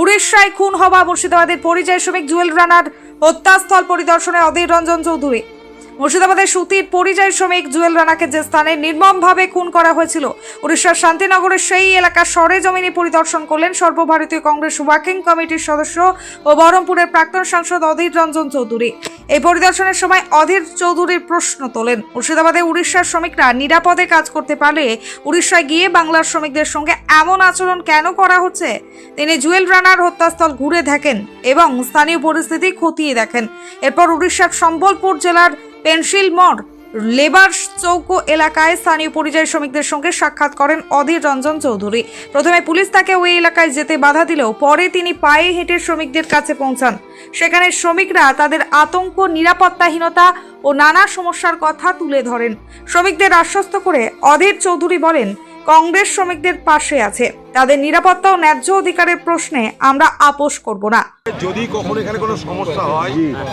উড়িষ্যায় খুন হওয়া মুর্শিদাবাদের পরিযায়ী শ্রমিক জুয়েল রানার হত্যাস্থল পরিদর্শনে অধীর রঞ্জন চৌধুরী। মুর্শিদাবাদের সুতির পরিযায়ী শ্রমিক জুয়েল রানাকে যে স্থানে নির্মমভাবে খুন করা হয়েছিল, উড়িষ্যার শান্তিনগরের সেই এলাকা সরেজমিনে পরিদর্শন করলেন সর্বভারতীয় কংগ্রেস ওয়ার্কিং কমিটির সদস্য ও বহরমপুরের প্রাক্তন সাংসদ অধীর রঞ্জন চৌধুরী। এই পরিদর্শনের সময় অধীর চৌধুরীর প্রশ্ন তোলেন। মুর্শিদাবাদে উড়িষ্যার শ্রমিকরা নিরাপদে কাজ করতে পারলে উড়িষ্যায় গিয়ে বাংলার শ্রমিকদের সঙ্গে এমন আচরণ কেন করা হচ্ছে? তিনি জুয়েল রানার হত্যাস্থল ঘুরে দেখেন এবং স্থানীয় পরিস্থিতি খতিয়ে দেখেন। এরপর উড়িষ্যার সম্বলপুর জেলার পেন্সিল মোড়, লেবার চৌকো এলাকায় স্থানীয় পরিযায়ী শ্রমিকদের সঙ্গে সাক্ষাৎ করেন অধীর রঞ্জন চৌধুরী। প্রথমে পুলিশ তাকে ওই এলাকায় যেতে বাধা দিলেও পরে তিনি পায়ে হেঁটে শ্রমিকদের কাছে পৌঁছান। সেখানে শ্রমিকরা তাদের আতঙ্ক, নিরাপত্তাহীনতা ও নানা সমস্যার কথা তুলে ধরেন। শ্রমিকদের আশ্বস্ত করে অধীর চৌধুরী বলেন কংগ্রেস শ্রমিকদের পাশে আছে। তাদের নিরাপত্তা ও ন্যায্য অধিকারের প্রশ্নে আমরা আপোষ করব না। যদি কখনো এখানে কোনো সমস্যা হয়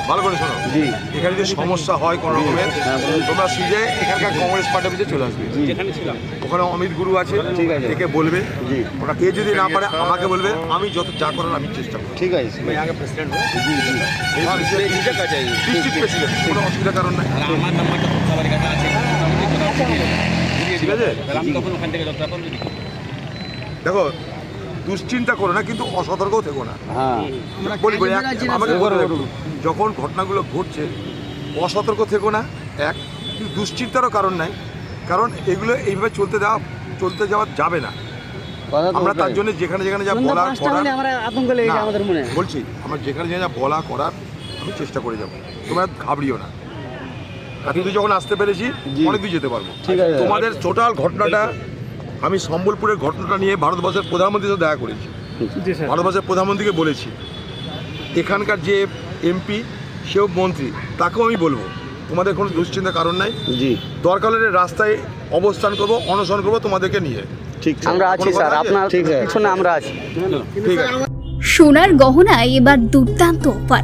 ভালো করে শোনো। জি। এখানে যদি সমস্যা হয় কোনো রকমের তোমরা সিজে এখানকার কংগ্রেস পার্টি অফিসে চলে আসবে। ওখানে অমিত গুরু আছে ঠিক আছে। একে বলবে। জি। ওটা কে যদি না পারে আমাকে বলবে। আমি যত যা করার আমি চেষ্টা করব। ঠিক আছে জি জি। ডিস্ট্রিক্ট প্রেসিডেন্ট কোনো অসুবিধার কারণ নাই। আমার নাম্বারটা সবার কাছে আছে। আছে। দেখো। দুশ্চিন্তা করো না কিন্তু অসতর্কও থেকো না। হ্যাঁ। বলি বলি আমাকে যখন ঘটনাগুলো ঘটছে অসতর্ক থেকো না এক কিন্তু দুশ্চিন্তারও কারণ নাই কারণ এগুলো এইভাবে চলতে দেওয়া চলতে যাওয়া যাবে না। আমরা তার। জন্য যেখানে যেখানে যা বলা করার বলছি আমরা যেখানে যেখানে যা বলা করার আমি চেষ্টা করে যাব। তোমরা ঘাবড়িও না। দূর যখন আসতে পেরেছি অনেক দূর যেতে পারব। ঠিক আছে। তোমাদের টোটাল ঘটনাটা আমি সম্বলপুরের ঘটনাটা নিয়ে ভারতবর্ষের প্রধানমন্ত্রীর সাথে দেখা করেছি। ভারতবর্ষের প্রধানমন্ত্রীকে বলেছি এখানকার যে এমপি সেও মন্ত্রী তাকেও আমি বলব। তোমাদের কোনো দুশ্চিন্তার কারণ নাই। জি। দরকার হলে রাস্তায় অবস্থান করব অনশন করব তোমাদেরকে নিয়ে। ঠিক আমরা আছি স্যার। আপনার ঠিক আছে। পিছনে আমরা আছি। ঠিক আছে। সোনার গহনায় এবার দুর্দান্ত অফার।